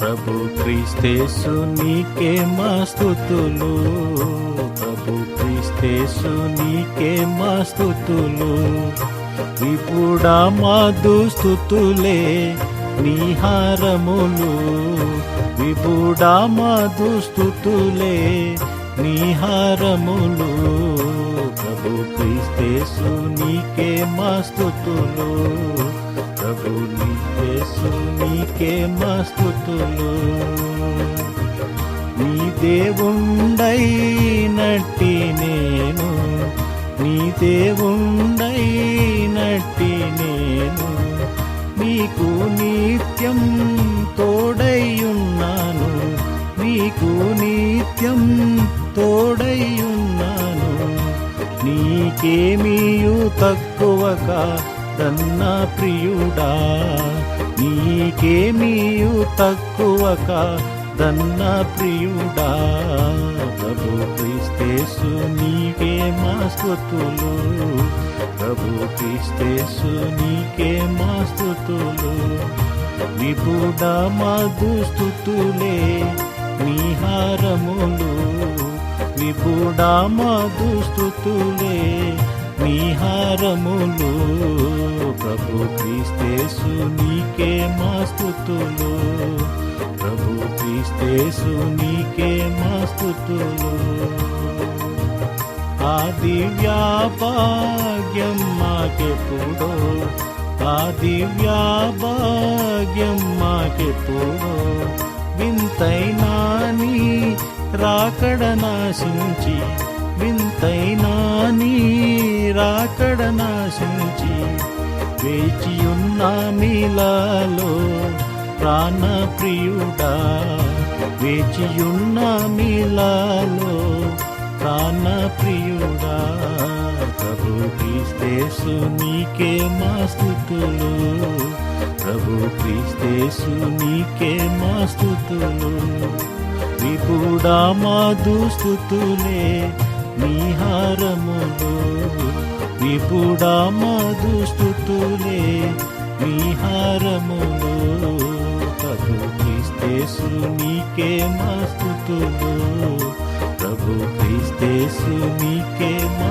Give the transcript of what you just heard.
ప్రభు క్రీస్తేసు నీకే మా స్థుతులు. ప్రభు క్రీస్తేసు నీకే మా స్థుతులు. విపుడా మా దుస్థుతులే నీహారములు విపుడా మా దుస్థుతులే నీహారములు ప్రభు క్రీస్తేసు నీకే మా స్థుతులు. ప్రభు నీకేసు నీకే మా స్థుతులు నీ దేవుండై నట్టి నేను. నీ దేవుండై నట్టి నేను. నీకు నిత్యం తోడైయున్నాను నీకు నిత్యం తోడైయున్నాను నీకేమీయు తక్కువగా దన్నా ప్రియుడా నీకేమీయు తక్కువ దన్న ప్రియుడా. ప్రభు క్రిస్తేసు నీకే మా స్థుతులు. ప్రభు క్రిస్తేసు నీకే మా స్థుతులు. విపుడా మా దుస్థుతులే నిహారములు విపుడా మా దుస్థుతులే నిహారములు ప్రభు క్రీస్తేసు నీకే మా స్థుతులు ప్రభు క్రీస్తేసు నీకే మా స్థుతులు ఆ దివ్యాభాగ్యం మాకెప్పుడో ఆ దివ్యాభాగ్యం మాకెప్పుడో వింతైనా నీ రాకడ నాశించి రాకడ నాశించి వేచియున్న మీలాలో ప్రాణ ప్రియుడా వేచియున్న మీలాలో ప్రాణ ప్రియుడా ప్రభు క్రీస్తేసు నీకే మా స్థుతులు. ప్రభు క్రీస్తేసు నీకే మా స్థుతులు. విపుడా మా దుస్థుతులే నీహారములు విపుడా మా దుస్థుతులే ప్రభు క్రీస్తేసు నీకే మా ప్రభు క్రీస్తేసు నీకే మా